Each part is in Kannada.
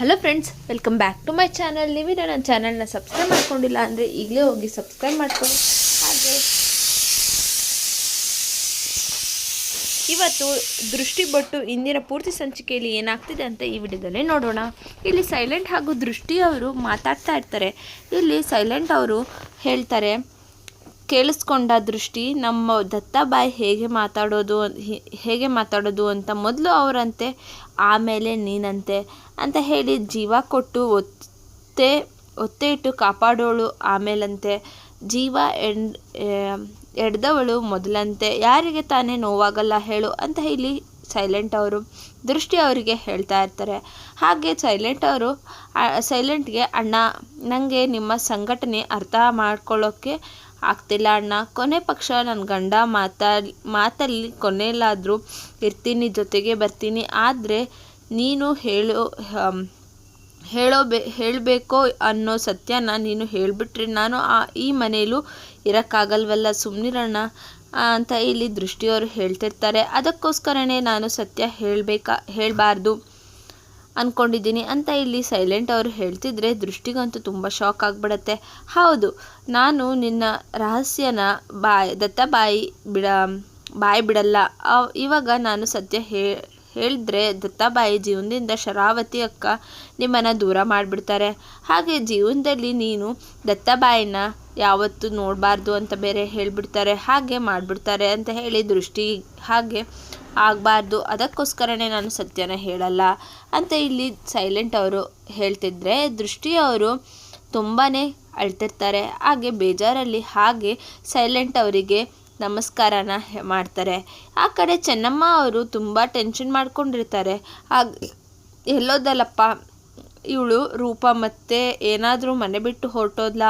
Hello friends welcome back to my channel ನೀವೇನೋ ನನ್ನ ಚಾನಲ್ನ ಸಬ್ಸ್ಕ್ರೈಬ್ ಮಾಡ್ಕೊಂಡಿಲ್ಲ ಅಂದರೆ ಈಗಲೇ ಹೋಗಿ ಸಬ್ಸ್ಕ್ರೈಬ್ ಮಾಡ್ಕೊಂಡು ಹಾಗೆ. ಇವತ್ತು ದೃಷ್ಟಿ ಬಟ್ಟು ಇಂದಿನ ಪೂರ್ತಿ ಸಂಚಿಕೆಯಲ್ಲಿ ಏನಾಗ್ತಿದೆ ಅಂತ ಈ ವಿಡಿಯೋದಲ್ಲೇ ನೋಡೋಣ. ಇಲ್ಲಿ ಸೈಲೆಂಟ್ ಹಾಗೂ ದೃಷ್ಟಿ ಅವರು ಮಾತಾಡ್ತಾ ಇರ್ತಾರೆ. ಇಲ್ಲಿ ಸೈಲೆಂಟ್ ಅವರು ಹೇಳ್ತಾರೆ ಕೇಳಿಸ್ಕೊಂಡ ದೃಷ್ಟಿ ನಮ್ಮ ದತ್ತಾಬಾಯಿ ಹೇಗೆ ಮಾತಾಡೋದು ಹೇಗೆ ಮಾತಾಡೋದು ಅಂತ ಮೊದಲು ಅವರಂತೆ, ಆಮೇಲೆ ನೀನಂತೆ ಅಂತ ಹೇಳಿ ಜೀವ ಕೊಟ್ಟು ಒತ್ತೆ ಒತ್ತೆ ಇಟ್ಟು ಕಾಪಾಡೋಳು, ಆಮೇಲಂತೆ ಜೀವ ಎಂಡ್ ಎಡ್ದವಳು ಮೊದಲಂತೆ, ಯಾರಿಗೆ ತಾನೇ ನೋವಾಗಲ್ಲ ಹೇಳು ಅಂತ ಇಲ್ಲಿ ಸೈಲೆಂಟ್ ಅವರು ದೃಷ್ಟಿ ಅವರಿಗೆ ಹೇಳ್ತಾ ಇರ್ತಾರೆ. ಹಾಗೆ ಸೈಲೆಂಟ್ ಅವರು ಸೈಲೆಂಟ್ಗೆ ಅಣ್ಣ ನನಗೆ ನಿಮ್ಮ ಸಂಘಟನೆ ಅರ್ಥ ಮಾಡ್ಕೊಳ್ಳೋಕ್ಕೆ ಆಗ್ತಿಲ್ಲ ಅಣ್ಣ. ಕೊನೆ ಪಕ್ಷ ನನ್ನ ಗಂಡ ಮಾತ ಮಾತಲ್ಲಿ ಕೊನೆಯಲ್ಲಾದರೂ ಇರ್ತೀನಿ, ಜೊತೆಗೆ ಬರ್ತೀನಿ. ಆದರೆ ನೀನು ಹೇಳೋ ಹೇಳೋ ಬೇ, ಹೇಳಬೇಕೋ ಅನ್ನೋ ಸತ್ಯನ ನೀನು ಹೇಳಿಬಿಟ್ರೆ ನಾನು ಆ, ಈ ಮನೇಲೂ ಇರೋಕ್ಕಾಗಲ್ವಲ್ಲ ಸುಮ್ಮನಿರಣ್ಣ ಅಂತ ಇಲ್ಲಿ ದೃಷ್ಟಿಯವರು ಹೇಳ್ತಿರ್ತಾರೆ. ಅದಕ್ಕೋಸ್ಕರನೇ ನಾನು ಸತ್ಯ ಹೇಳಬೇಕಾ, ಹೇಳಬಾರ್ದು. ಅಂದ್ಕೊಂಡಿದ್ದೀನಿ ಅಂತ ಇಲ್ಲಿ ಸೈಲೆಂಟ್ ಅವರು ಹೇಳ್ತಿದ್ರೆ ದೃಷ್ಟಿಗಂತೂ ತುಂಬ ಶಾಕ್ ಆಗಿಬಿಡತ್ತೆ. ಹೌದು, ನಾನು ನಿನ್ನ ರಹಸ್ಯನ ಬಾಯ್, ದತ್ತ ಬಾಯಿ ಬಿಡ, ಬಾಯಿ ಬಿಡಲ್ಲ. ಇವಾಗ ನಾನು ಸತ್ಯ ಹೇ, ಹೇಳಿದ್ರೆ ದತ್ತಾಬಾಯಿ ಜೀವನದಿಂದ ಶರಾವತಿ ಅಕ್ಕ ನಿಮ್ಮನ್ನು ದೂರ ಮಾಡಿಬಿಡ್ತಾರೆ. ಹಾಗೆ ಜೀವನದಲ್ಲಿ ನೀನು ದತ್ತಾಬಾಯಿನ ಯಾವತ್ತೂ ನೋಡಬಾರ್ದು ಅಂತ ಬೇರೆ ಹೇಳಿಬಿಡ್ತಾರೆ. ಹಾಗೆ ಮಾಡಿಬಿಡ್ತಾರೆ ಅಂತ ಹೇಳಿ ದೃಷ್ಟಿ, ಹಾಗೆ ಆಗಬಾರ್ದು. ಅದಕ್ಕೋಸ್ಕರನೇ ನಾನು ಸತ್ಯನ ಹೇಳಲ್ಲ. ಅಂತ ಇಲ್ಲಿ ಸೈಲೆಂಟ್ ಅವರು ಹೇಳ್ತಿದ್ರೆ ದೃಷ್ಟಿ ಅವರು ತುಂಬಾ ಅಳ್ತಿರ್ತಾರೆ. ಹಾಗೆ ಬೇಜಾರಲ್ಲಿ ಹಾಗೆ ಸೈಲೆಂಟ್ ಅವರಿಗೆ ನಮಸ್ಕಾರನ ಮಾಡ್ತಾರೆ. ಆ ಕಡೆ ಚೆನ್ನಮ್ಮ ಅವರು ತುಂಬ ಟೆನ್ಷನ್ ಮಾಡ್ಕೊಂಡಿರ್ತಾರೆ. ಹಾಗೆ ಎಲ್ಲೋದಲ್ಲಪ್ಪ, ಇವಳು ರೂಪ ಮತ್ತೆ ಏನಾದರೂ ಮನೆ ಬಿಟ್ಟು ಹೊರಟೋದ್ಲ?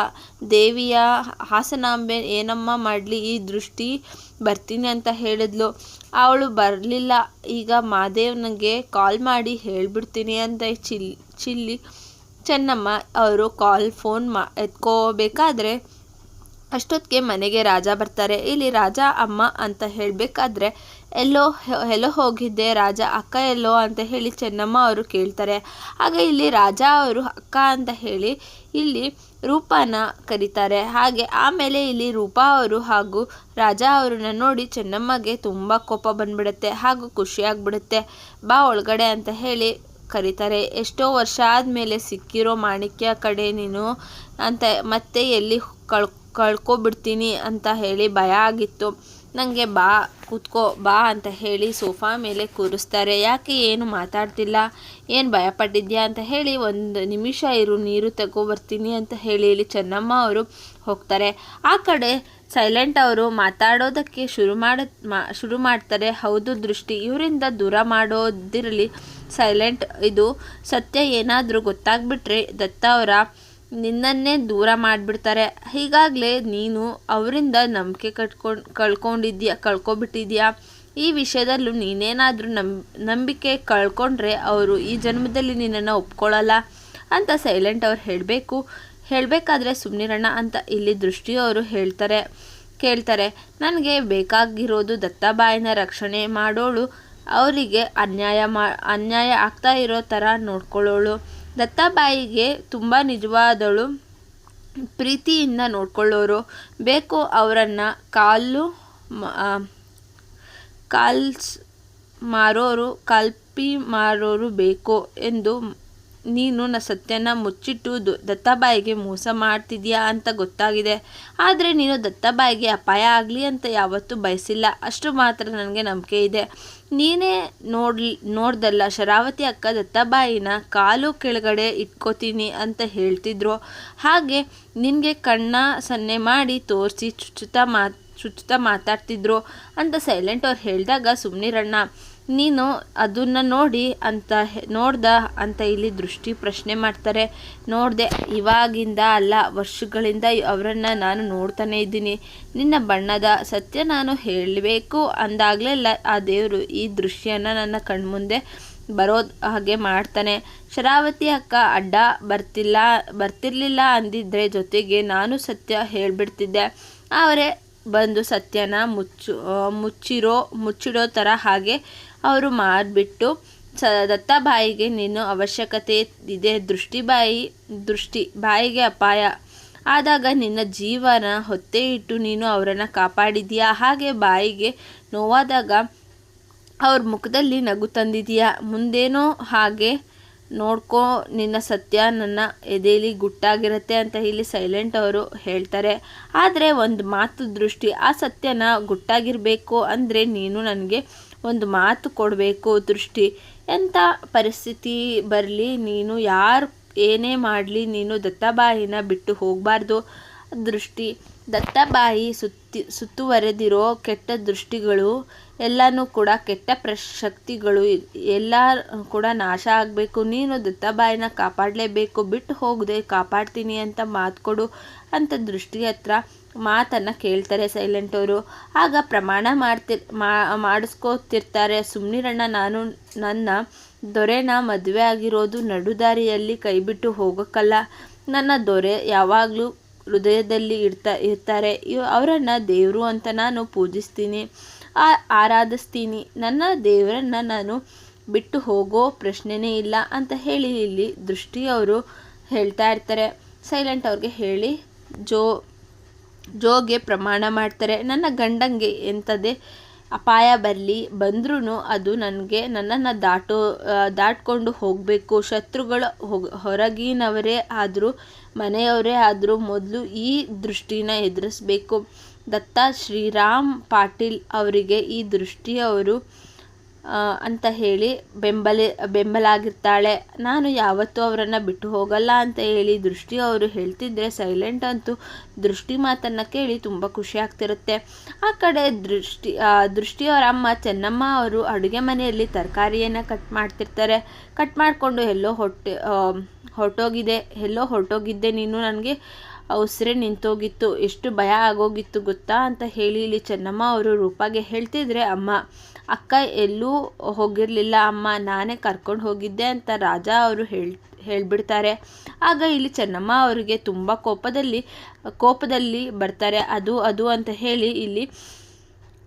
ದೇವಿಯ ಹಾಸನಾಂಬೆ ಏನಮ್ಮ ಮಾಡಲಿ ಈ ದೃಷ್ಟಿ? ಬರ್ತೀನಿ ಅಂತ ಹೇಳಿದ್ಲು. ಅವಳು ಬರಲಿಲ್ಲ. ಈಗ ಮಾದೇವ್ನಿಗೆ ಕಾಲ್ ಮಾಡಿ ಹೇಳಿಬಿಡ್ತೀನಿ ಅಂತ ಚಿಲ್, ಚಿಲ್ಲಿ ಚೆನ್ನಮ್ಮ ಅವರು ಕಾಲ್ ಫೋನ್ ಮಾ, ಎತ್ಕೋಬೇಕಾದ್ರೆ ಅಷ್ಟೊತ್ತಿಗೆ ಮನೆಗೆ ರಾಜ ಬರ್ತಾರೆ. ಇಲ್ಲಿ ರಾಜ, ಅಮ್ಮ ಅಂತ ಹೇಳಬೇಕಾದ್ರೆ ಎಲ್ಲೋ ಎಲ್ಲೋ ಹೋಗಿದ್ದೆ, ರಾಜ ಅಕ್ಕ ಎಲ್ಲೋ ಅಂತ ಹೇಳಿ ಚೆನ್ನಮ್ಮ ಅವರು ಕೇಳ್ತಾರೆ. ಆಗ ಇಲ್ಲಿ ರಾಜ ಅವರು ಅಕ್ಕ ಅಂತ ಹೇಳಿ ಇಲ್ಲಿ ರೂಪಾನ ಕರೀತಾರೆ. ಹಾಗೆ ಆಮೇಲೆ ಇಲ್ಲಿ ರೂಪಾ ಅವರು ಹಾಗೂ ರಾಜ ಅವ್ರನ್ನ ನೋಡಿ ಚೆನ್ನಮ್ಮಗೆ ತುಂಬ ಕೋಪ ಬಂದ್ಬಿಡುತ್ತೆ ಹಾಗೂ ಖುಷಿಯಾಗ್ಬಿಡುತ್ತೆ ಬಾ ಒಳಗಡೆ ಅಂತ ಹೇಳಿ ಕರೀತಾರೆ. ಎಷ್ಟೋ ವರ್ಷ ಆದಮೇಲೆ ಸಿಕ್ಕಿರೋ ಮಾಣಿಕ್ಯ ಕಡೆ ನೀನು ಅಂತ ಮತ್ತೆ ಎಲ್ಲಿ ಕಳ್, ಕಳ್ಕೊಬಿಡ್ತೀನಿ ಅಂತ ಹೇಳಿ ಭಯ ಆಗಿತ್ತು. ನನಗೆ ಬಾ, ಕೂತ್ಕೋ, ಬಾ ಅಂತ ಹೇಳಿ ಸೋಫಾ ಮೇಲೆ ಕೂರಿಸ್ತಾರೆ. ಯಾಕೆ ಏನು ಮಾತಾಡ್ತಿಲ್ಲ? ಏನು ಭಯಪಟ್ಟಿದ್ಯಾ ಅಂತ ಹೇಳಿ ಒಂದು ನಿಮಿಷ ಇರು, ನೀರು ತಗೊಬರ್ತೀನಿ ಅಂತ ಹೇಳಿ ಇಲ್ಲಿ ಚೆನ್ನಮ್ಮ ಅವರು ಹೋಗ್ತಾರೆ. ಆ ಕಡೆ ಸೈಲೆಂಟ್ ಅವರು ಮಾತಾಡೋದಕ್ಕೆ ಶುರು ಮಾಡ ಶುರು ಮಾಡ್ತಾರೆ. ಹೌದು ದೃಷ್ಟಿ, ಇವರಿಂದ ದೂರ ಮಾಡೋದಿರಲಿ. ಸೈಲೆಂಟ್, ಇದು ಸತ್ಯ ಏನಾದರೂ ಗೊತ್ತಾಗ್ಬಿಟ್ರೆ ದತ್ತ ಅವರ ನಿನ್ನನ್ನೇ ದೂರ ಮಾಡಿಬಿಡ್ತಾರೆ. ಹೀಗಾಗಲೇ ನೀನು ಅವರಿಂದ ನಂಬಿಕೆ ಕಟ್ಕೊಂಡು ಕಳ್ಕೊಂಡಿದ್ಯಾ, ಕಳ್ಕೊಬಿಟ್ಟಿದ್ಯಾ? ಈ ವಿಷಯದಲ್ಲೂ ನೀನೇನಾದರೂ ನಂಬಿಕೆ ಕಳ್ಕೊಂಡ್ರೆ ಅವರು ಈ ಜನ್ಮದಲ್ಲಿ ನಿನ್ನನ್ನು ಒಪ್ಕೊಳ್ಳಲ್ಲ ಅಂತ ಸೈಲೆಂಟ್ ಅವ್ರು ಹೇಳಬೇಕು. ಹೇಳಬೇಕಾದ್ರೆ ಸುಮ್ಮನಿರಣ್ಣ ಅಂತ ಇಲ್ಲಿ ದೃಷ್ಟಿಯವರು ಹೇಳ್ತಾರೆ. ಕೇಳ್ತಾರೆ, ನನಗೆ ಬೇಕಾಗಿರೋದು ದತ್ತಾಬಾಯಿನ ರಕ್ಷಣೆ ಮಾಡೋಳು. ಅವರಿಗೆ ಅನ್ಯಾಯ ಮಾ, ಅನ್ಯಾಯ ಆಗ್ತಾ ಇರೋ ಥರ ನೋಡ್ಕೊಳ್ಳೋಳು. ದತ್ತಾಬಾಯಿಗೆ ತುಂಬ ನಿಜವಾದಳು. ಪ್ರೀತಿಯಿಂದ ನೋಡ್ಕೊಳ್ಳೋರು. ಬೇಕು ಅವರನ್ನು ಕಾಲು ಕಾಲ್ಸ್ ಮಾರೋರು, ಕಲ್ಪಿ ಮಾರೋರು ಬೇಕು ಎಂದು ನೀನು ನ ಸತ್ಯನ ಮುಚ್ಚಿಟ್ಟು ದತ್ತಾಬಾಯಿಗೆ ಮೋಸ ಮಾಡ್ತಿದ್ಯಾ ಅಂತ ಗೊತ್ತಾಗಿದೆ. ಆದರೆ ನೀನು ದತ್ತಾಬಾಯಿಗೆ ಅಪಾಯ ಆಗಲಿ ಅಂತ ಯಾವತ್ತೂ ಬಯಸಿಲ್ಲ. ಅಷ್ಟು ಮಾತ್ರ ನನಗೆ ನಂಬಿಕೆ ಇದೆ. ನೀನೇ ನೋಡ್ಲಿ ನೋಡ್ದಲ್ಲ, ಶರಾವತಿ ಅಕ್ಕ ದತ್ತಬಾಯಿನ ಕಾಲು ಕೆಳಗಡೆ ಇಟ್ಕೋತೀನಿ ಅಂತ ಹೇಳ್ತಿದ್ರು. ಹಾಗೆ ನಿನಗೆ ಕಣ್ಣ ಸನ್ನೆ ಮಾಡಿ ತೋರಿಸಿ ಚುಚ್ಚುತ್ತಾ ಮಾತು, ಚುಚ್ಚುತ್ತಾ ಮಾತಾಡ್ತಿದ್ರು ಅಂತ ಸೈಲೆಂಟ್ ಅವ್ರು ಹೇಳಿದಾಗ ಸುಮ್ಮನಿರಣ್ಣ ನೀನು ಅದನ್ನು ನೋಡಿ ಅಂತ ನೋಡ್ದ ಅಂತ ಇಲ್ಲಿ ದೃಷ್ಟಿ ಪ್ರಶ್ನೆ ಮಾಡ್ತಾರೆ. ನೋಡಿದೆ, ಇವಾಗಿಂದ ಅಲ್ಲ, ವರ್ಷಗಳಿಂದ ಅವರನ್ನು ನಾನು ನೋಡ್ತಾನೆ ಇದ್ದೀನಿ. ನಿನ್ನ ಬಣ್ಣದ ಸತ್ಯ ನಾನು ಹೇಳಬೇಕು ಅಂದಾಗಲೆಲ್ಲ ಆ ದೇವರು ಈ ದೃಶ್ಯನ ನನ್ನ ಕಣ್ಮುಂದೆ ಬರೋ ಹಾಗೆ ಮಾಡ್ತಾನೆ. ಶರಾವತಿ ಅಕ್ಕ, ಅಡ್ಡ ಬರ್ತಿಲ್ಲ, ಬರ್ತಿರ್ಲಿಲ್ಲ ಅಂದಿದ್ರೆ ಜೊತೆಗೆ ನಾನು ಸತ್ಯ ಹೇಳಿಬಿಡ್ತಿದ್ದೆ. ಅವರೇ ಬಂದು ಸತ್ಯನ ಮುಚ್ಚು ಮುಚ್ಚಿರೋ ಮುಚ್ಚಿಡೋ ಥರ ಹಾಗೆ ಅವರು ಮಾಡಿಬಿಟ್ಟು, ಸ ದತ್ತ ಬಾಯಿಗೆ ನೀನು ಅವಶ್ಯಕತೆ ಇದೆ ದೃಷ್ಟಿ ಬಾಯಿ ದೃಷ್ಟಿ, ಬಾಯಿಗೆ ಅಪಾಯ. ಆದಾಗ ನಿನ್ನ ಜೀವನ ಹೊತ್ತೆ ಇಟ್ಟು ನೀನು ಅವರನ್ನು ಕಾಪಾಡಿದೀಯಾ? ಹಾಗೆ ಬಾಯಿಗೆ ನೋವಾದಾಗ ಅವ್ರ ಮುಖದಲ್ಲಿ ನಗು ತಂದಿದೀಯಾ? ಮುಂದೇನೋ ಹಾಗೆ ನೋಡ್ಕೋ, ನಿನ್ನ ಸತ್ಯ ನನ್ನ ಎದೆಯಲ್ಲಿ ಗುಟ್ಟಾಗಿರುತ್ತೆ ಅಂತ ಇಲ್ಲಿ ಸೈಲೆಂಟ್ ಅವರು ಹೇಳ್ತಾರೆ. ಆದರೆ ಒಂದು ಮಾತು ದೃಷ್ಟಿ, ಆ ಸತ್ಯನ ಗುಟ್ಟಾಗಿರಬೇಕು ಅಂದರೆ ನೀನು ನನಗೆ ಒಂದು ಮಾತು ಕೊಡಬೇಕು ದೃಷ್ಟಿ. ಎಂಥ ಪರಿಸ್ಥಿತಿ ಬರಲಿ, ನೀನು ಯಾರು ಏನೇ ಮಾಡಲಿ, ನೀನು ದತ್ತಬಾಯಿನ ಬಿಟ್ಟು ಹೋಗಬಾರ್ದು. ದೃಷ್ಟಿ. ದತ್ತಬಾಯಿ ಸುತ್ತಿ, ಸುತ್ತುವರೆದಿರೋ ಕೆಟ್ಟ ದೃಷ್ಟಿಗಳು ಎಲ್ಲನೂ ಕೂಡ ಕೆಟ್ಟ ಪ್ರಶಕ್ತಿಗಳು, ಎಲ್ಲ ಕೂಡ ನಾಶ ಆಗಬೇಕು. ನೀನು ದತ್ತಬಾಯಿನ ಕಾಪಾಡಲೇಬೇಕು, ಬಿಟ್ಟು ಹೋಗದೆ ಕಾಪಾಡ್ತೀನಿ ಅಂತ ಮಾತು ಕೊಡು ಅಂತ ದೃಷ್ಟಿ ಹತ್ರ ಮಾತನ್ನು ಕೇಳ್ತಾರೆ ಸೈಲೆಂಟ್ ಅವರು. ಆಗ ಪ್ರಮಾಣ ಮಾಡ್ತಿರ್ ಮಾಡಿಸ್ಕೋತಿರ್ತಾರೆ. ಸುಮ್ನಿರಣ್ಣ, ನಾನು ನನ್ನ ದೊರೆನ ಮದುವೆ ಆಗಿರೋದು ನಡುದಾರಿಯಲ್ಲಿ ಕೈಬಿಟ್ಟು ಹೋಗೋಕ್ಕಲ್ಲ. ನನ್ನ ದೊರೆ ಯಾವಾಗಲೂ ಹೃದಯದಲ್ಲಿ ಇರ್ತಾ, ಇರ್ತಾರೆ. ಅವರನ್ನು ದೇವರು ಅಂತ ನಾನು ಪೂಜಿಸ್ತೀನಿ. ಆರಾಧಿಸ್ತೀನಿ. ನನ್ನ ದೇವರನ್ನು ನಾನು ಬಿಟ್ಟು ಹೋಗೋ ಪ್ರಶ್ನೆನೇ ಇಲ್ಲ ಅಂತ ಹೇಳಿ ಇಲ್ಲಿ ದೃಷ್ಟಿಯವರು ಹೇಳ್ತಾ ಇರ್ತಾರೆ. ಸೈಲೆಂಟ್ ಅವ್ರಿಗೆ ಹೇಳಿ, ಜೋ ಜೋಗೆ ಪ್ರಮಾಣ ಮಾಡ್ತಾರೆ. ನನ್ನ ಗಂಡಂಗೆ ಎಂಥದೇ ಅಪಾಯ ಬರಲಿ. ಬಂದ್ರೂ ಅದು ನನಗೆ ನನ್ನನ್ನು ದಾಟೋ ದಾಟ್ಕೊಂಡು ಹೋಗಬೇಕು. ಶತ್ರುಗಳು ಹೊರಗಿನವರೇ ಆದರೂ, ಮನೆಯವರೇ ಆದರೂ ಮೊದಲು ಈ ದೃಷ್ಟಿನ ಎದುರಿಸ್ಬೇಕು. ದತ್ತ ಶ್ರೀರಾಮ್ ಪಾಟೀಲ್ ಅವರಿಗೆ ಈ ದೃಷ್ಟಿಯವರು ಅಂತ ಹೇಳಿ ಬೆಂಬಲ ಆಗಿರ್ತಾಳೆ ನಾನು ಯಾವತ್ತೂ ಅವರನ್ನು ಬಿಟ್ಟು ಹೋಗಲ್ಲ ಅಂತ ಹೇಳಿ ದೃಷ್ಟಿ ಅವರು ಹೇಳ್ತಿದ್ರೆ ಸೈಲೆಂಟ್ ಅಂತೂ ದೃಷ್ಟಿ ಮಾತನ್ನು ಕೇಳಿ ತುಂಬ ಖುಷಿ ಆಗ್ತಿರುತ್ತೆ. ಆ ಕಡೆ ದೃಷ್ಟಿ ದೃಷ್ಟಿಯವರ ಅಮ್ಮ ಚೆನ್ನಮ್ಮ ಅವರು ಅಡುಗೆ ಮನೆಯಲ್ಲಿ ತರಕಾರಿಯನ್ನು ಕಟ್ ಮಾಡ್ತಿರ್ತಾರೆ. ಕಟ್ ಮಾಡಿಕೊಂಡು ಎಲ್ಲೋ ಹೊಟ್ಟೆ ಹೊರಟೋಗಿದೆ. ಎಲ್ಲೋ ಹೊರಟೋಗಿದ್ದೆ ನೀನು, ನನಗೆ ಉಸಿರೇ ನಿಂತೋಗಿತ್ತು. ಎಷ್ಟು ಭಯ ಆಗೋಗಿತ್ತು ಗೊತ್ತಾ ಅಂತ ಹೇಳಿ ಇಲ್ಲಿ ಚೆನ್ನಮ್ಮ ಅವರು ರೂಪಾಗೆ ಹೇಳ್ತಿದ್ರೆ, ಅಮ್ಮ ಅಕ್ಕ ಎಲ್ಲೂ ಹೋಗಿರಲಿಲ್ಲ, ಅಮ್ಮ ನಾನೇ ಕರ್ಕೊಂಡು ಹೋಗಿದ್ದೆ ಅಂತ ರಾಜ ಅವರು ಹೇಳಿ, ಹೇಳಿಬಿಡ್ತಾರೆ. ಆಗ ಇಲ್ಲಿ ಚೆನ್ನಮ್ಮ ಅವರಿಗೆ ತುಂಬ ಕೋಪದಲ್ಲಿ ಕೋಪದಲ್ಲಿ ಬರ್ತಾರೆ. ಅದು ಅದು ಅಂತ ಹೇಳಿ ಇಲ್ಲಿ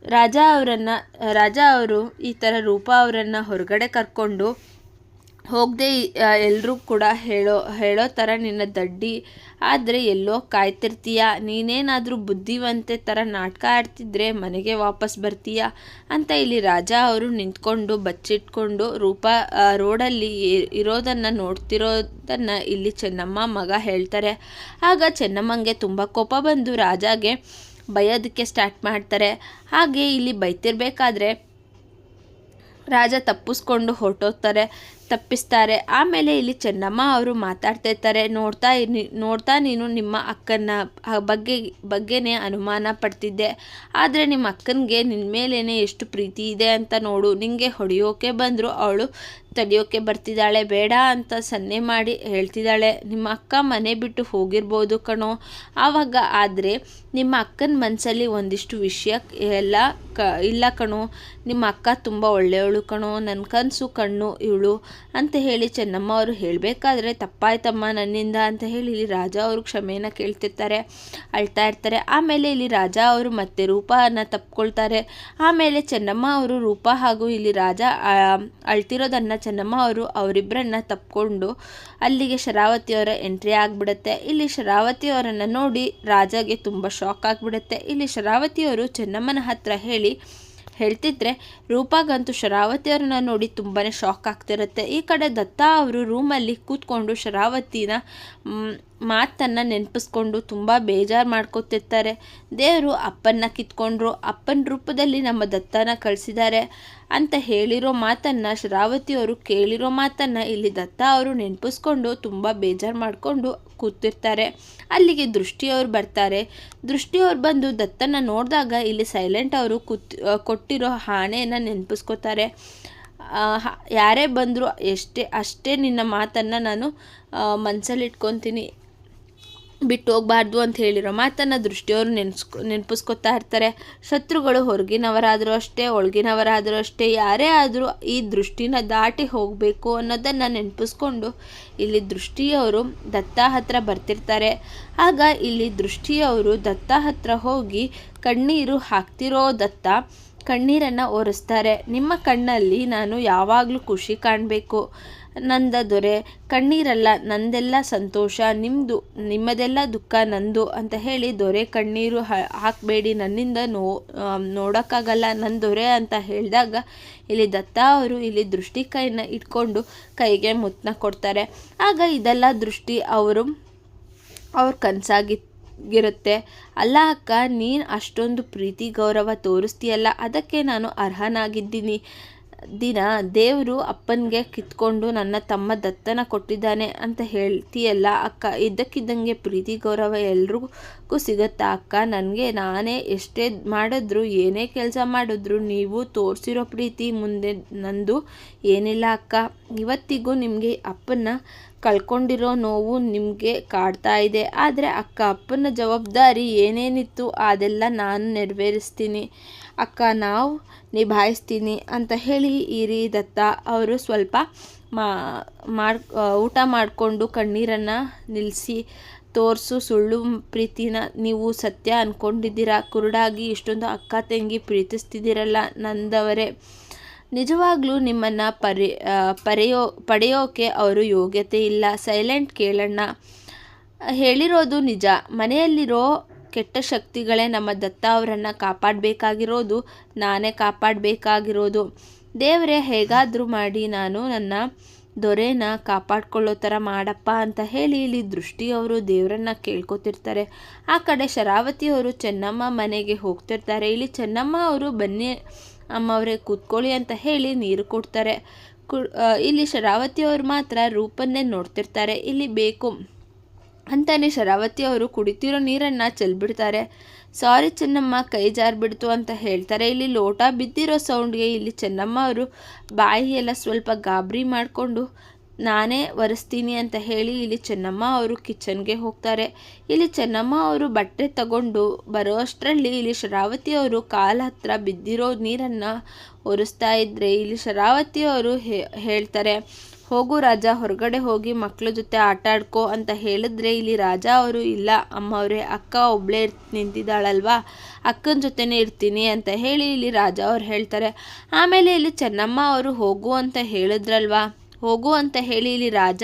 ರಾಜ ಅವರನ್ನು, ರಾಜ ಅವರು ಈ ಥರ ರೂಪ ಅವರನ್ನು ಹೊರಗಡೆ ಕರ್ಕೊಂಡು ಹೋಗದೆ ಎಲ್ಲರೂ ಕೂಡ ಹೇಳೋ ಹೇಳೋ ಥರ ನಿನ್ನ ದಡ್ಡಿ. ಆದರೆ ಎಲ್ಲೋ ಕಾಯ್ತಿರ್ತೀಯ? ನೀನೇನಾದರೂ ಬುದ್ಧಿವಂತೆ ಥರ ನಾಟಕ ಆಡ್ತಿದ್ರೆ ಮನೆಗೆ ವಾಪಸ್ ಬರ್ತೀಯ? ಅಂತ ಇಲ್ಲಿ ರಾಜ ಅವರು ನಿಂತ್ಕೊಂಡು ಬಚ್ಚಿಟ್ಕೊಂಡು ರೂಪ ರೋಡಲ್ಲಿ ಇರೋದನ್ನು ನೋಡ್ತಿರೋದನ್ನು ಇಲ್ಲಿ ಚೆನ್ನಮ್ಮ ಮಗ ಹೇಳ್ತಾರೆ. ಆಗ ಚೆನ್ನಮ್ಮಂಗೆ ತುಂಬ ಕೋಪ ಬಂದು ರಾಜಾಗೆ ಬಯೋದಕ್ಕೆ ಸ್ಟಾರ್ಟ್ ಮಾಡ್ತಾರೆ. ಹಾಗೆ ಇಲ್ಲಿ ಬೈತಿರ್ಬೇಕಾದ್ರೆ ರಾಜ ತಪ್ಪಿಸ್ಕೊಂಡು ಹೊರಟೋಗ್ತಾರೆ. ತಪ್ಪಿಸ್ತಾರೆ. ಆಮೇಲೆ ಇಲ್ಲಿ ಚೆನ್ನಮ್ಮ ಅವರು ಮಾತಾಡ್ತಿರ್ತಾರೆ ನೋಡ್ತಾ ನೋಡ್ತಾ ನೀನು ನಿಮ್ಮ ಅಕ್ಕನ ಬಗ್ಗೆ, ಬಗ್ಗೆನೇ ಅನುಮಾನ ಪಡ್ತಿದ್ದೆ. ಆದರೆ ನಿಮ್ಮ ಅಕ್ಕನಿಗೆ ನಿನ್ನ ಮೇಲೇ ಎಷ್ಟು ಪ್ರೀತಿ ಇದೆ ಅಂತ ನೋಡು. ನಿಮಗೆ ಹೊಡೆಯೋಕೆ ಬಂದರೂ ಅವಳು ತಡೆಯೋಕೆ ಬರ್ತಿದ್ದಾಳೆ, ಬೇಡ ಅಂತ ಸನ್ನೆ ಮಾಡಿ ಹೇಳ್ತಿದ್ದಾಳೆ. ನಿಮ್ಮ ಅಕ್ಕ ಮನೆ ಬಿಟ್ಟು ಹೋಗಿರ್ಬೋದು ಕಣೋ. ಆವಾಗ ಆದರೆ ನಿಮ್ಮ ಅಕ್ಕನ ಮನಸ್ಸಲ್ಲಿ ಒಂದಿಷ್ಟು ವಿಷಯ ಎಲ್ಲ ಕ, ಇಲ್ಲ ಕಣೋ. ನಿಮ್ಮ ಅಕ್ಕ ತುಂಬ ಒಳ್ಳೆಯವಳು ಕಣೋ. ನನ್ನ ಕನಸು, ಕಣ್ಣು ಇವಳು ಅಂತ ಹೇಳಿ ಚೆನ್ನಮ್ಮ ಅವರು ಹೇಳಬೇಕಾದ್ರೆ ತಪ್ಪಾಯ್ತಮ್ಮ ನನ್ನಿಂದ ಅಂತ ಹೇಳಿ ಇಲ್ಲಿ ರಾಜ ಅವರು ಕ್ಷಮೆಯನ್ನು ಕೇಳ್ತಿರ್ತಾರೆ. ಅಳ್ತಾ ಇರ್ತಾರೆ. ಆಮೇಲೆ ಇಲ್ಲಿ ರಾಜ ಅವರು ಮತ್ತೆ ರೂಪನ ತಪ್ಕೊಳ್ತಾರೆ. ಆಮೇಲೆ ಚೆನ್ನಮ್ಮ ಅವರು ರೂಪ ಹಾಗೂ ಇಲ್ಲಿ ರಾಜ ಅಳ್ತಿರೋದನ್ನು ಚೆನ್ನಮ್ಮ ಅವರು ಅವರಿಬ್ಬರನ್ನ ತಪ್ಕೊಂಡು ಅಲ್ಲಿಗೆ ಶರಾವತಿಯವರ ಎಂಟ್ರಿ ಆಗಿಬಿಡುತ್ತೆ. ಇಲ್ಲಿ ಶರಾವತಿಯವರನ್ನು ನೋಡಿ ರಾಜಗೆ ತುಂಬ ಶಾಕ್ ಆಗಿಬಿಡುತ್ತೆ. ಇಲ್ಲಿ ಶರಾವತಿಯವರು ಚೆನ್ನಮ್ಮನ ಹತ್ರ ಹೇಳಿ ಹೇಳ್ತಿದ್ರೆ ರೂಪಾಗಂತೂ ಶರಾವತಿಯವ್ರನ್ನ ನೋಡಿ ತುಂಬಾ ಶಾಕ್ ಆಗ್ತಿರುತ್ತೆ. ಈ ಕಡೆ ದತ್ತಾ ಅವರು ರೂಮಲ್ಲಿ ಕೂತ್ಕೊಂಡು ಶರಾವತಿನ ಮಾತನ್ನು ನೆನಪಿಸ್ಕೊಂಡು ತುಂಬ ಬೇಜಾರು ಮಾಡ್ಕೊತಿರ್ತಾರೆ. ದೇವರು ಅಪ್ಪನ್ನ ಕಿತ್ಕೊಂಡ್ರು, ಅಪ್ಪನ ರೂಪದಲ್ಲಿ ನಮ್ಮ ದತ್ತನ ಕಳಿಸಿದ್ದಾರೆ ಅಂತ ಹೇಳಿರೋ ಮಾತನ್ನು ಶರಾವತಿಯವರು ಕೇಳಿರೋ ಮಾತನ್ನು ಇಲ್ಲಿ ದತ್ತ ಅವರು ನೆನಪಿಸ್ಕೊಂಡು ತುಂಬ ಬೇಜಾರು ಮಾಡಿಕೊಂಡು ಕೂತಿರ್ತಾರೆ. ಅಲ್ಲಿಗೆ ದೃಷ್ಟಿಯವರು ಬರ್ತಾರೆ. ದೃಷ್ಟಿಯವರು ಬಂದು ದತ್ತನ ನೋಡಿದಾಗ ಇಲ್ಲಿ ಸೈಲೆಂಟ್ ಅವರು ಕೂತ್ ಕೊಟ್ಟಿರೋ ಹಾಣೆಯನ್ನು ನೆನಪಿಸ್ಕೋತಾರೆ. ಯಾರೇ ಬಂದರೂ ಎಷ್ಟೇ, ಅಷ್ಟೇ ನಿನ್ನ ಮಾತನ್ನು ನಾನು ಮನಸ್ಸಲ್ಲಿ ಇಟ್ಕೊತೀನಿ ಬಿಟ್ಟು ಹೋಗಬಾರ್ದು ಅಂತ ಹೇಳಿರೋ ಮಾತನ್ನು ದೃಷ್ಟಿಯವರು ನೆನೆಸ್ಕೊ, ನೆನಪಿಸ್ಕೊತಾ ಇರ್ತಾರೆ. ಶತ್ರುಗಳು ಹೊರಗಿನವರಾದರೂ ಅಷ್ಟೇ, ಒಳಗಿನವರಾದರೂ ಅಷ್ಟೇ, ಯಾರೇ ಆದರೂ ಈ ದೃಷ್ಟಿನ ದಾಟಿ ಹೋಗಬೇಕು ಅನ್ನೋದನ್ನು ನೆನಪಿಸ್ಕೊಂಡು ಇಲ್ಲಿ ದೃಷ್ಟಿಯವರು ದತ್ತ ಹತ್ರ ಬರ್ತಿರ್ತಾರೆ. ಆಗ ಇಲ್ಲಿ ದೃಷ್ಟಿಯವರು ದತ್ತ ಹತ್ರ ಹೋಗಿ ಕಣ್ಣೀರು ಹಾಕ್ತಿರೋ ದತ್ತ ಕಣ್ಣೀರನ್ನು ಒರೆಸ್ತಾರೆ. ನಿಮ್ಮ ಕಣ್ಣಲ್ಲಿ ನಾನು ಯಾವಾಗಲೂ ಖುಷಿ ಕಾಣಬೇಕು. ನಂದ ದೊರೆ, ಕಣ್ಣೀರಲ್ಲ ನಂದೆಲ್ಲ ಸಂತೋಷ ನಿಮ್ಮದು ನಿಮ್ಮದೆಲ್ಲ ದುಃಖ ನಂದು ಅಂತ ಹೇಳಿ ದೊರೆ ಕಣ್ಣೀರು ಹಾಕಬೇಡಿ, ನನ್ನಿಂದ ನೋ ನೋಡೋಕ್ಕಾಗಲ್ಲ ನನ್ನ ದೊರೆ ಅಂತ ಹೇಳಿದಾಗ ಇಲ್ಲಿ ದತ್ತ ಅವರು ಇಲ್ಲಿ ದೃಷ್ಟಿ ಕೈನ ಇಟ್ಕೊಂಡು ಕೈಗೆ ಮುತ್ತನ್ನ ಕೊಡ್ತಾರೆ. ಆಗ ಇದೆಲ್ಲ ದೃಷ್ಟಿ ಅವರು, ಅವ್ರ ಕನಸಾಗಿರುತ್ತೆ. ಅಲ್ಲ ಅಕ್ಕ, ನೀನು ಅಷ್ಟೊಂದು ಪ್ರೀತಿ ಗೌರವ ತೋರಿಸ್ತೀಯಲ್ಲ, ಅದಕ್ಕೆ ನಾನು ಅರ್ಹನಾಗಿದ್ದೀನಿ. ದಿನ ದೇವರು ಅಪ್ಪನಿಗೆ ಕಿತ್ಕೊಂಡು ನನ್ನ ತಮ್ಮ ದತ್ತನ ಕೊಟ್ಟಿದ್ದಾನೆ ಅಂತ ಹೇಳ್ತೀಯಲ್ಲ ಅಕ್ಕ? ಇದ್ದಕ್ಕಿದ್ದಂಗೆ ಪ್ರೀತಿ ಗೌರವ ಎಲ್ರಿಗೂ ಸಿಗುತ್ತಾ ಅಕ್ಕ? ನನಗೆ ನಾನೇ ಎಷ್ಟೇ ಮಾಡಿದ್ರು, ಏನೇ ಕೆಲಸ ಮಾಡಿದ್ರು ನೀವು ತೋರಿಸಿರೋ ಪ್ರೀತಿ ಮುಂದೆ ನಂದು ಏನಿಲ್ಲ ಅಕ್ಕ. ಇವತ್ತಿಗೂ ನಿಮಗೆ ಅಪ್ಪನ ಕಳ್ಕೊಂಡಿರೋ ನೋವು ನಿಮಗೆ ಕಾಡ್ತಾ ಇದೆ. ಆದರೆ ಅಕ್ಕ, ಅಪ್ಪನ ಜವಾಬ್ದಾರಿ ಏನೇನಿತ್ತು ಅದೆಲ್ಲ ನಾನು ನೆರವೇರಿಸ್ತೀನಿ. ಅಕ್ಕ, ನಾವು ನಿಭಾಯಿಸ್ತೀನಿ ಅಂತ ಹೇಳಿ ಇರಿ ದತ್ತ. ಅವರು ಸ್ವಲ್ಪ ಮಾಡಿ, ಊಟ ಮಾಡಿಕೊಂಡು ಕಣ್ಣೀರನ್ನು ನಿಲ್ಲಿಸಿ, ತೋರಿಸು ಸುಳ್ಳು ಪ್ರೀತಿನ, ನೀವು ಸತ್ಯ ಅಂದ್ಕೊಂಡಿದ್ದೀರಾ ಕುರುಡಾಗಿ ಇಷ್ಟೊಂದು ಅಕ್ಕ ತಂಗಿ ಪ್ರೀತಿಸ್ತಿದ್ದೀರಲ್ಲ ನಂದವರೇ. ನಿಜವಾಗ್ಲೂ ನಿಮ್ಮನ್ನು ಪರಿ ಪರೆಯೋ, ಪಡೆಯೋಕೆ ಅವರು ಯೋಗ್ಯತೆ ಇಲ್ಲ. ಸೈಲೆಂಟ್ ಕೇಳಣ್ಣ. ಹೇಳಿರೋದು ನಿಜ. ಮನೆಯಲ್ಲಿರೋ ಕೆಟ್ಟ ಶಕ್ತಿಗಳೇ ನಮ್ಮ ದತ್ತ ಅವರನ್ನು ಕಾಪಾಡಬೇಕಾಗಿರೋದು, ನಾನೇ ಕಾಪಾಡಬೇಕಾಗಿರೋದು. ದೇವರೇ, ಹೇಗಾದರೂ ಮಾಡಿ ನಾನು ನನ್ನ ದೊರೆನ ಕಾಪಾಡ್ಕೊಳ್ಳೋ ಥರ ಮಾಡಪ್ಪ ಅಂತ ಹೇಳಿ ಇಲ್ಲಿ ದೃಷ್ಟಿಯವರು ದೇವರನ್ನ ಕೇಳ್ಕೊತಿರ್ತಾರೆ. ಆ ಕಡೆ ಶರಾವತಿಯವರು ಚೆನ್ನಮ್ಮ ಮನೆಗೆ ಹೋಗ್ತಿರ್ತಾರೆ. ಇಲ್ಲಿ ಚೆನ್ನಮ್ಮ ಅವರು, ಬನ್ನಿ ಅಮ್ಮವರೇ, ಕೂತ್ಕೊಳ್ಳಿ ಅಂತ ಹೇಳಿ ನೀರು ಕೊಡ್ತಾರೆ. ಕು ಇಲ್ಲಿ ಶರಾವತಿಯವರು ಮಾತ್ರ ರೂಪನ್ನೇ ನೋಡ್ತಿರ್ತಾರೆ. ಇಲ್ಲಿ ಬೇಕು. ಅಂತಾನೆ ಶರಾವತಿ ಅವರು ಕುಡಿತಿರೋ ನೀರನ್ನು ಚೆಲ್ಬಿಡ್ತಾರೆ. ಸಾರಿ ಚೆನ್ನಮ್ಮ, ಕೈ ಜಾರ್ಬಿಡ್ತು ಅಂತ ಹೇಳ್ತಾರೆ. ಇಲ್ಲಿ ಲೋಟ ಬಿದ್ದಿರೋ ಸೌಂಡ್ಗೆ ಇಲ್ಲಿ ಚೆನ್ನಮ್ಮ ಅವರು ಬಾಯಿ ಎಲ್ಲ ಸ್ವಲ್ಪ ಗಾಬರಿ ಮಾಡಿಕೊಂಡು, ನಾನೇ ಒರೆಸ್ತೀನಿ ಅಂತ ಹೇಳಿ ಇಲ್ಲಿ ಚೆನ್ನಮ್ಮ ಅವರು ಕಿಚನ್ಗೆ ಹೋಗ್ತಾರೆ. ಇಲ್ಲಿ ಚೆನ್ನಮ್ಮ ಅವರು ಬಟ್ಟೆ ತಗೊಂಡು ಬರೋ ಅಷ್ಟರಲ್ಲಿ ಇಲ್ಲಿ ಶರಾವತಿ ಅವರು ಕಾಲ ಹತ್ರ ಬಿದ್ದಿರೋ ನೀರನ್ನು ಒರೆಸ್ತಾ ಇದ್ದರೆ ಇಲ್ಲಿ ಶರಾವತಿ ಅವರು ಹೇಳ್ತಾರೆ. ಹೋಗು ರಾಜ, ಹೊರಗಡೆ ಹೋಗಿ ಮಕ್ಕಳ ಜೊತೆ ಆಟ ಆಡ್ಕೋ ಅಂತ ಹೇಳಿದ್ರೆ ಇಲ್ಲಿ ರಾಜ ಅವರು ಇಲ್ಲ. ಅಮ್ಮ ಅವರೇ ಅಕ್ಕ ಒಬ್ಳೇ ನಿಂತಿದ್ದಾಳಲ್ವಾ? ಅಕ್ಕನ ಜೊತೆನೇ ಇರ್ತೀನಿ ಅಂತ ಹೇಳಿ ಇಲ್ಲಿ ರಾಜ ಅವ್ರು ಹೇಳ್ತಾರೆ. ಆಮೇಲೆ ಇಲ್ಲಿ ಚೆನ್ನಮ್ಮ ಅವರು ಹೋಗು ಅಂತ ಹೇಳಿದ್ರಲ್ವಾ? ಹೋಗು ಅಂತ ಹೇಳಿ ಇಲ್ಲಿ ರಾಜ,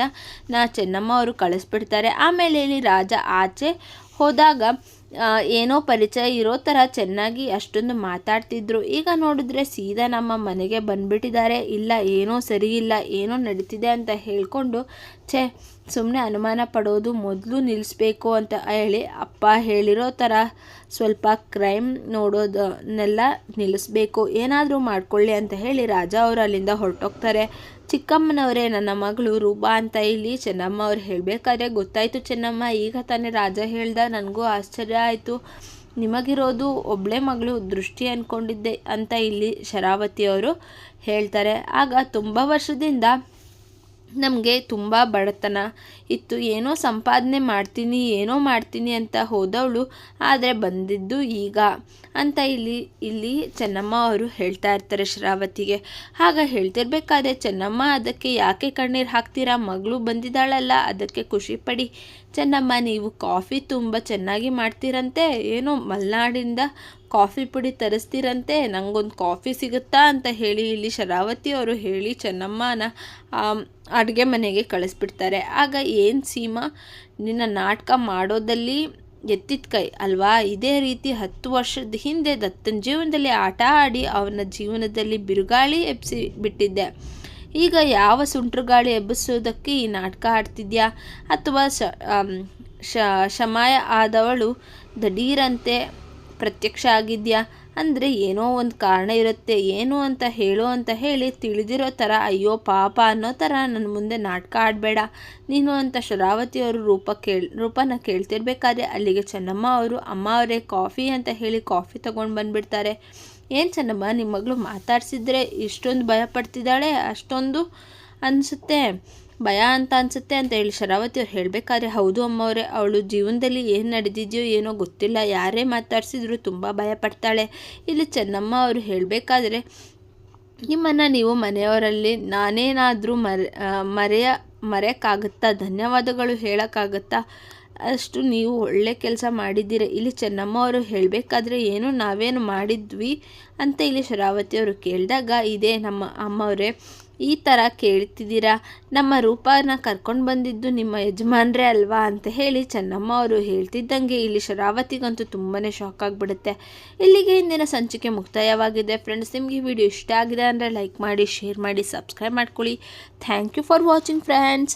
ನಾ ಚೆನ್ನಮ್ಮ ಅವರು ಕಳಿಸ್ಬಿಡ್ತಾರೆ. ಆಮೇಲೆ ಇಲ್ಲಿ ರಾಜ ಆಚೆ ಹೋದಾಗ ಏನೋ ಪರಿಚಯ ಇರೋ ಥರ ಚೆನ್ನಾಗಿ ಅಷ್ಟೊಂದು ಮಾತಾಡ್ತಿದ್ರು. ಈಗ ನೋಡಿದ್ರೆ ಸೀದಾ ನಮ್ಮ ಮನೆಗೆ ಬಂದುಬಿಟ್ಟಿದ್ದಾರೆ. ಇಲ್ಲ, ಏನೋ ಸರಿ ಇಲ್ಲ, ಏನೋ ನಡೀತಿದೆ ಅಂತ ಹೇಳಿಕೊಂಡು, ಛೇ ಸುಮ್ಮನೆ ಅನುಮಾನ ಪಡೋದು ಮೊದಲು ನಿಲ್ಲಿಸ್ಬೇಕು ಅಂತ ಹೇಳಿ ಅಪ್ಪ ಹೇಳಿರೋ ಥರ ಸ್ವಲ್ಪ ಕ್ರೈಮ್ ನೋಡೋದನ್ನೆಲ್ಲ ನಿಲ್ಲಿಸ್ಬೇಕು ಏನಾದರೂ ಮಾಡಿಕೊಳ್ಳಿ ಅಂತ ಹೇಳಿ ರಾಜ ಅವರು ಅಲ್ಲಿಂದ ಹೊರಟೋಗ್ತಾರೆ. ಚಿಕ್ಕಮ್ಮನವರೇ, ನನ್ನ ಮಗಳು ರೂಪಾ ಅಂತ ಇಲ್ಲಿ ಚೆನ್ನಮ್ಮ ಅವ್ರು ಹೇಳಬೇಕಾದ್ರೆ ಗೊತ್ತಾಯಿತು ಚೆನ್ನಮ್ಮ. ಈಗ ತಾನೇ ರಾಜ ಹೇಳ್ದ, ನನಗೂ ಆಶ್ಚರ್ಯ ಆಯಿತು. ನಿಮಗಿರೋದು ಒಬ್ಬಳೇ ಮಗಳು ದೃಷ್ಟಿ ಅಂದ್ಕೊಂಡಿದ್ದೆ ಅಂತ ಇಲ್ಲಿ ಶರಾವತಿಯವರು ಹೇಳ್ತಾರೆ. ಆಗ ತುಂಬ ವರ್ಷದಿಂದ ನಮಗೆ ತುಂಬ ಬಡತನ ಇತ್ತು. ಏನೋ ಸಂಪಾದನೆ ಮಾಡ್ತೀನಿ, ಏನೋ ಮಾಡ್ತೀನಿ ಅಂತ ಹೋದವಳು, ಆದರೆ ಬಂದಿದ್ದು ಈಗ ಅಂತ ಇಲ್ಲಿ ಇಲ್ಲಿ ಚೆನ್ನಮ್ಮ ಅವರು ಹೇಳ್ತಾ ಇರ್ತಾರೆ ಶ್ರಾವತಿಗೆ. ಆಗ ಹೇಳ್ತಿರ್ಬೇಕಾದ್ರೆ, ಚೆನ್ನಮ್ಮ ಅದಕ್ಕೆ ಯಾಕೆ ಕಣ್ಣೀರು ಹಾಕ್ತೀರಾ? ಮಗಳು ಬಂದಿದ್ದಾಳಲ್ಲ, ಅದಕ್ಕೆ ಖುಷಿ ಪಡಿ. ಚೆನ್ನಮ್ಮ, ನೀವು ಕಾಫಿ ತುಂಬ ಚೆನ್ನಾಗಿ ಮಾಡ್ತೀರಂತೆ, ಏನೋ ಮಲೆನಾಡಿಂದ ಕಾಫಿ ಪುಡಿ ತರಿಸ್ತೀರಂತೆ ನನಗೊಂದು ಕಾಫಿ ಸಿಗುತ್ತಾ ಅಂತ ಹೇಳಿ ಇಲ್ಲಿ ಶರಾವತಿ ಅವರು ಹೇಳಿ ಚೆನ್ನಮ್ಮನ ಅಡುಗೆ ಮನೆಗೆ ಕಳಿಸ್ಬಿಡ್ತಾರೆ. ಆಗ ಏನು ಸೀಮಾ, ನಿನ್ನ ನಾಟಕ ಮಾಡೋದಲ್ಲಿ ಎತ್ತಿದ ಕೈ ಅಲ್ವಾ? ಇದೇ ರೀತಿ ಹತ್ತು ವರ್ಷದ ಹಿಂದೆ ದತ್ತನ ಜೀವನದಲ್ಲಿ ಆಟ ಆಡಿ ಅವನ ಜೀವನದಲ್ಲಿ ಬಿರುಗಾಳಿ ಎಬ್ಸಿ ಬಿಟ್ಟಿದ್ದೆ ಈಗ ಯಾವ ಸುಂಟ್ರು ಗಾಳಿ ಎಬ್ಬಿಸೋದಕ್ಕೆ ಈ ನಾಟಕ ಆಡ್ತಿದ್ಯಾ? ಅಥವಾ ಶ, ಶಮಾಯ ಆದವಳು ದಡೀರಂತೆ? ಪ್ರತ್ಯಕ್ಷ ಆಗಿದೆಯಾ? ಅಂದರೆ ಏನೋ ಒಂದು ಕಾರಣ ಇರುತ್ತೆ. ಏನು ಅಂತ ಹೇಳು ಅಂತ ಹೇಳಿ ತಿಳಿದಿರೋ ಥರ, ಅಯ್ಯೋ ಪಾಪ ಅನ್ನೋ ಥರ ನನ್ನ ಮುಂದೆ ನಾಟಕ ಆಡಬೇಡ. ನೀನು ಅಂತ ಶರಾವತಿಯವರು ರೂಪ ಕೇಳ್, ರೂಪನ ಕೇಳ್ತಿರ್ಬೇಕಾದ್ರೆ ಅಲ್ಲಿಗೆ ಚೆನ್ನಮ್ಮ ಅವರು, ಅಮ್ಮ ಅವರೇ ಕಾಫಿ ಅಂತ ಹೇಳಿ ಕಾಫಿ ತೊಗೊಂಡು ಬಂದುಬಿಡ್ತಾರೆ. ಏನು ಚೆನ್ನಮ್ಮ ನಿಮ್ಮ ಮಗಳು ಮಾತಾಡ್ಸಿದ್ರೆ ಇಷ್ಟೊಂದು ಭಯ ಅಷ್ಟೊಂದು ಅನಿಸುತ್ತೆ. ಭಯ ಅಂತ ಅನಿಸುತ್ತೆ ಅಂತ ಹೇಳಿ ಶರಾವತಿ ಅವ್ರು ಹೇಳಬೇಕಾದ್ರೆ, ಹೌದು ಅಮ್ಮವರೇ, ಅವಳು ಜೀವನದಲ್ಲಿ ಏನು ನಡೆದಿದೆಯೋ ಏನೋ ಗೊತ್ತಿಲ್ಲ, ಯಾರೇ ಮಾತಾಡ್ಸಿದ್ರು ತುಂಬ ಭಯ ಪಡ್ತಾಳೆ. ಇಲ್ಲಿ ಚೆನ್ನಮ್ಮ ಅವರು ಹೇಳಬೇಕಾದ್ರೆ, ನಿಮ್ಮನ್ನು ನೀವು ಮನೆಯವರಲ್ಲಿ ನಾನೇನಾದರೂ ಮರೆ ಮರೆಯ, ಮರೆಯೋಕ್ಕಾಗುತ್ತಾ? ಧನ್ಯವಾದಗಳು ಹೇಳೋಕ್ಕಾಗುತ್ತಾ? ಅಷ್ಟು ನೀವು ಒಳ್ಳೆ ಕೆಲಸ ಮಾಡಿದ್ದೀರಿ. ಇಲ್ಲಿ ಚೆನ್ನಮ್ಮ ಅವರು ಹೇಳಬೇಕಾದ್ರೆ, ಏನು, ನಾವೇನು ಮಾಡಿದ್ವಿ? ಅಂತ ಇಲ್ಲಿ ಶರಾವತಿ ಅವರು ಕೇಳಿದಾಗ, ಇದೇ ನಮ್ಮ ಅಮ್ಮವರೇ ಈ ಥರ ಕೇಳ್ತಿದ್ದೀರಾ? ನಮ್ಮ ರೂಪನ ಕರ್ಕೊಂಡು ಬಂದಿದ್ದು ನಿಮ್ಮ ಯಜಮಾನ್ರೇ ಅಲ್ವಾ ಅಂತ ಹೇಳಿ ಚೆನ್ನಮ್ಮ ಅವರು ಹೇಳ್ತಿದ್ದಂಗೆ ಇಲ್ಲಿ ಶರಾವತಿಗಂತೂ ತುಂಬಾ ಶಾಕ್ ಆಗಿಬಿಡುತ್ತೆ. ಇಲ್ಲಿಗೆ ಇಂದಿನ ಸಂಚಿಕೆ ಮುಕ್ತಾಯವಾಗಿದೆ. ಫ್ರೆಂಡ್ಸ್ ನಿಮಗೆ ವಿಡಿಯೋ ಇಷ್ಟ ಆಗಿದೆ ಅಂದರೆ ಲೈಕ್ ಮಾಡಿ ಶೇರ್ ಮಾಡಿ ಸಬ್ಸ್ಕ್ರೈಬ್ ಮಾಡ್ಕೊಳ್ಳಿ. Thank you for watching friends